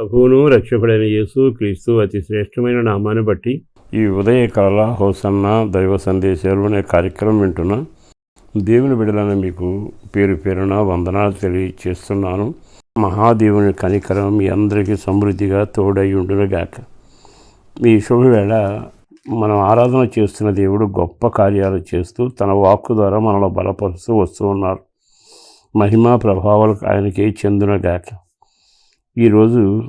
ప్రభువును రక్షకుడైన యేసు క్రీస్తు అతి శ్రేష్టమైన నామాన్ని బట్టి ఈ ఉదయకాల హోసన్న దైవ సందేశాలు అనే కార్యక్రమం వింటున్నా దేవుని బిడలను మీకు పేరు పేరున వందనాలు తెలియచేస్తున్నాను. మహాదేవుని కనికరం మీ అందరికీ సమృద్ధిగా తోడై ఉండునుగాక. ఈ శుభవేళ మనం ఆరాధన చేస్తున్న దేవుడు గొప్ప కార్యాలు చేస్తూ తన వాక్కు ద్వారా మనలో బలపరుస్తూ వస్తూ ఉన్నారు. మహిమా ప్రభావాలకు ఆయనకి చెందునగాక. ఈరోజు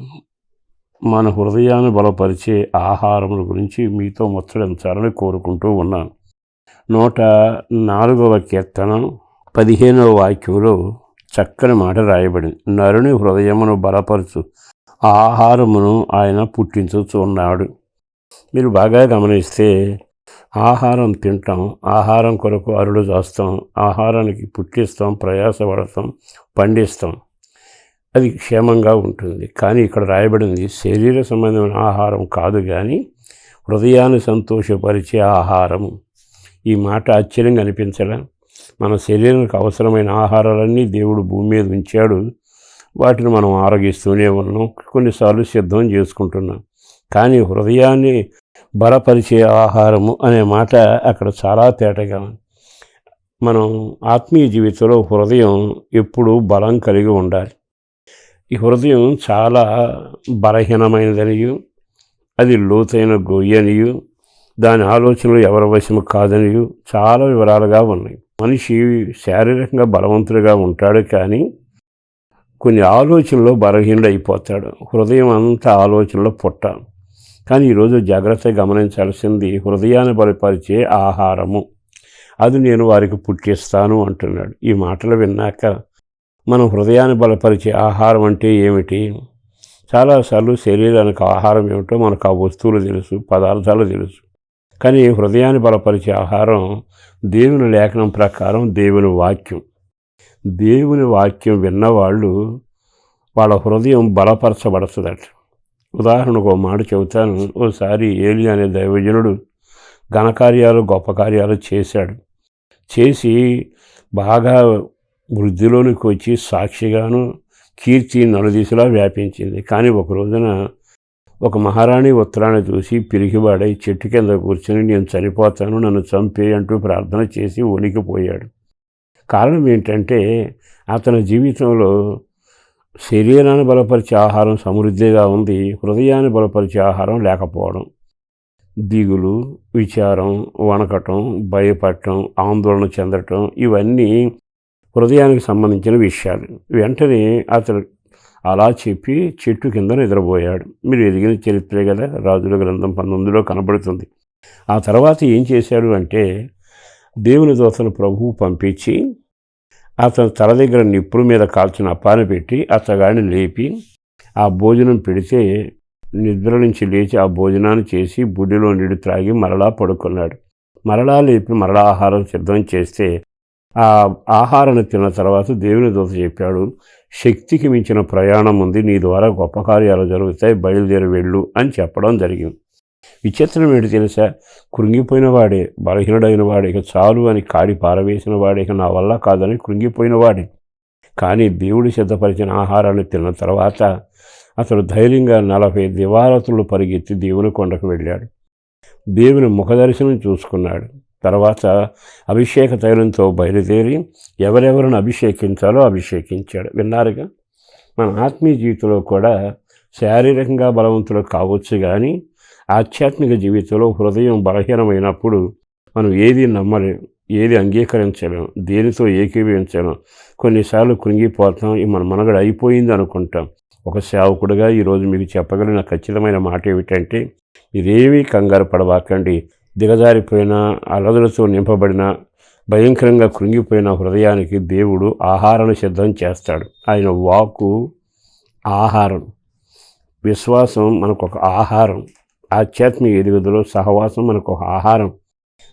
మన హృదయాన్ని బలపరిచే ఆహారముల గురించి మీతో ముచ్చడించాలని కోరుకుంటూ ఉన్నాను. నూట నాలుగవ కీర్తనం పదిహేనవ వాక్యంలో చక్కని మాట రాయబడింది. నరుని హృదయమును బలపరచు ఆహారమును ఆయన పుట్టించుచున్నాడు. మీరు బాగా గమనిస్తే ఆహారం తింటాం ఆహారం కొరకు అరుడు చేస్తాం ఆహారానికి పుట్టిస్తాం ప్రయాసపడతాం పండిస్తాం. అది క్షేమంగా ఉంటుంది. కానీ ఇక్కడ రాయబడింది శరీర సంబంధమైన ఆహారం కాదు కానీ హృదయాన్ని సంతోషపరిచే ఆహారం. ఈ మాట ఆశ్చర్యంగా అనిపించలే? మన శరీరానికి అవసరమైన ఆహారాలన్నీ దేవుడు భూమి మీద ఉంచాడు. వాటిని మనం ఆరోగిస్తూనే ఉన్నాం. కొన్నిసార్లు సిద్ధం చేసుకుంటున్నాం. కానీ హృదయాన్ని బలపరిచే ఆహారము అనే మాట అక్కడ చాలా తేటగా మనం ఆత్మీయ జీవితంలో హృదయం ఎప్పుడూ బలం కలిగి ఉండాలి. ఈ హృదయం చాలా బలహీనమైనదనియు అది లోతైన గొయ్యనియు దాని ఆలోచనలు ఎవరి వశము కాదనియు చాలా వివరాలుగా ఉన్నాయి. మనిషి శారీరకంగా బలవంతుడిగా ఉంటాడు కానీ కొన్ని ఆలోచనలో బలహీనుడు అయిపోతాడు హృదయం అంతా ఆలోచనలో పుట్ట. కానీ ఈరోజు జాగ్రత్తగా గమనించాల్సింది హృదయాన్ని బలపరిచే ఆహారము. అది నేను వారికి పుట్టిస్తాను అంటున్నాడు. ఈ మాటలు విన్నాక మనం హృదయాన్ని బలపరిచే ఆహారం అంటే ఏమిటి? చాలాసార్లు శరీరానికి ఆహారం ఏమిటో మనకు ఆ వస్తువులు తెలుసు పదార్థాలు తెలుసు. కానీ హృదయాన్ని బలపరిచే ఆహారం దేవుని లేఖనం ప్రకారం దేవుని వాక్యం. దేవుని వాక్యం విన్నవాళ్ళు వాళ్ళ హృదయం బలపరచబడుతుందట. ఉదాహరణకు ఒక మాట చెబుతాను. ఓసారి ఏలి అనే దైవజనుడు ఘనకార్యాలు గొప్ప కార్యాలు చేశాడు. చేసి బాగా వృద్ధిలోనికి వచ్చి సాక్షిగాను కీర్తి నలుదిశలా వ్యాపించింది. కానీ ఒక రోజున ఒక మహారాణి ఉత్తరాన్ని చూసి పిరిగివాడై చెట్టు కింద కూర్చొని నేను చనిపోతాను నన్ను చంపే అంటూ ప్రార్థన చేసి వణికిపోయాడు. కారణం ఏంటంటే అతని జీవితంలో శరీరాన్ని బలపరిచే ఆహారం సమృద్ధిగా ఉంది హృదయాన్ని బలపరిచే ఆహారం లేకపోవడం. దిగులు విచారం వణకటం భయపడటం ఆందోళన చెందటం ఇవన్నీ హృదయానికి సంబంధించిన విషయాలు. వెంటనే అతడు అలా చెప్పి చెట్టు కింద నిద్రపోయాడు. మీరు ఎదిగిన చరిత్రే కదా రాజుల గ్రంథం పంతొమ్మిదిలో కనబడుతుంది. ఆ తర్వాత ఏం చేశాడు అంటే దేవుని దోతను ప్రభువు పంపించి అతను తల దగ్గర నిప్పుల మీద కాల్చిన అప్పాను పెట్టి అతగాడిని లేపి ఆ భోజనం పెడితే నిద్ర నుంచి లేచి ఆ భోజనాన్ని చేసి బుడ్డిలో నీడు త్రాగి మరలా పడుకున్నాడు. మరలా లేపి మరలా ఆహారం సిద్ధం చేస్తే ఆ ఆహారాన్ని తిన్న తర్వాత దేవుని దూత చెప్పాడు శక్తికి మించిన ప్రయాణం ఉంది నీ ద్వారా గొప్ప కార్యాలు జరుగుతాయి బయలుదేరి వెళ్ళు అని చెప్పడం జరిగింది. విచిత్రం ఏంటి తెలుసా? కృంగిపోయిన వాడే బలహీనుడైన వాడే ఇక చాలు అని కాడి పారవేసిన వాడే ఇక నా వల్ల కాదని కృంగిపోయిన వాడే. కానీ దేవుడు సిద్ధపరిచిన ఆహారాన్ని తిన్న తర్వాత అతడు ధైర్యంగా నలభై దివారతులు పరిగెత్తి దేవుని కొండకు వెళ్ళాడు. దేవుని ముఖదర్శనం చూసుకున్నాడు. తర్వాత అభిషేక తైలంతో బయలుదేరి ఎవరెవరిని అభిషేకించాలో అభిషేకించాడు. విన్నారుగా? మన ఆత్మీయ జీవితంలో కూడా శారీరకంగా బలవంతులు కావచ్చు కానీ ఆధ్యాత్మిక జీవితంలో హృదయం బలహీనమైనప్పుడు మనం ఏది నమ్మలేం ఏది అంగీకరించలేం దేనితో ఏకీభవించలేం. కొన్నిసార్లు కృంగిపోతాం మన మనగడ అయిపోయింది అనుకుంటాం. ఒక సేవకుడుగా ఈరోజు మీకు చెప్పగలిగిన ఖచ్చితమైన మాట ఏమిటంటే ఇదేమీ కంగారు పడవాకండి. దిగజారిపోయిన అలదులతో నింపబడిన భయంకరంగా కృంగిపోయిన హృదయానికి దేవుడు ఆహారాన్ని సిద్ధం చేస్తాడు. ఆయన వాకు ఆహారం. విశ్వాసం మనకు ఒక ఆహారం. ఆధ్యాత్మిక ఎదుగుదల సహవాసం మనకు ఒక ఆహారం.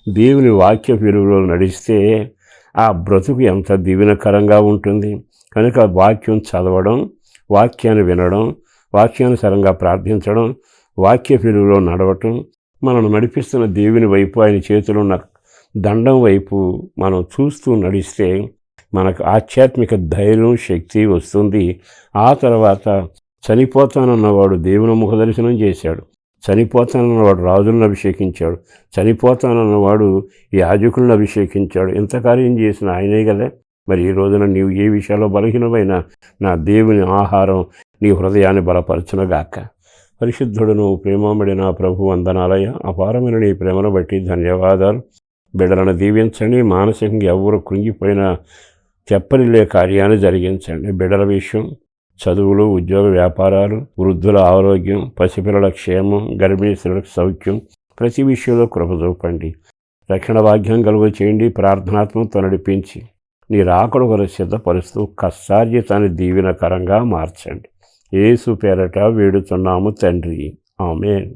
దేవుని వాక్య విలువలో నడిస్తే ఆ బ్రతుకు ఎంత దీవెనకరంగా ఉంటుంది. కనుక వాక్యం చదవడం వాక్యాన్ని వినడం వాక్యానుసారంగా ప్రార్థించడం వాక్య విలువలో నడవటం మనను నడిపిస్తున్న దేవుని వైపు ఆయన చేతిలో ఉన్న దండం వైపు మనం చూస్తూ నడిస్తే మనకు ఆధ్యాత్మిక ధైర్యం శక్తి వస్తుంది. ఆ తర్వాత చనిపోతానన్నవాడు దేవుని ముఖదర్శనం చేశాడు. చనిపోతానన్నవాడు రాజులను అభిషేకించాడు. చనిపోతానన్నవాడు యాజకులను అభిషేకించాడు. ఇంత కార్యం చేసిన ఆయనే కదా. మరి ఈ రోజున నీవు ఏ విషయాల్లో బలహీనమైన నా దేవుని ఆహారం నీ హృదయాన్ని బలపరచునగాక. పరిశుద్ధుడును ప్రేమబడి నా ప్రభు వందనాలయ. అపారమైన నీ ప్రేమను బట్టి ధన్యవాదాలు. బిడ్డలను దీవించండి. మానసికంగా ఎవరు కృంగిపోయిన చెప్పనిలే కార్యాన్ని జరిగించండి. బిడ్డల విషయం చదువులు ఉద్యోగ వ్యాపారాలు వృద్ధుల ఆరోగ్యం పసిపిల్లల క్షేమం గర్భిణీ స్త్రీలకు సౌఖ్యం ప్రతి విషయంలో కృప చూపండి. రక్షణ భాగ్యం కలుగు చేయండి. ప్రార్థనాత్మతో నడిపించి నీ రాకడు కొరకు సిద్ధపరుస్తూ కష్టార్జితాన్ని దీవెనకరంగా మార్చండి. ఏసు పేరట వేడుచున్నాము తండ్రి. ఆమె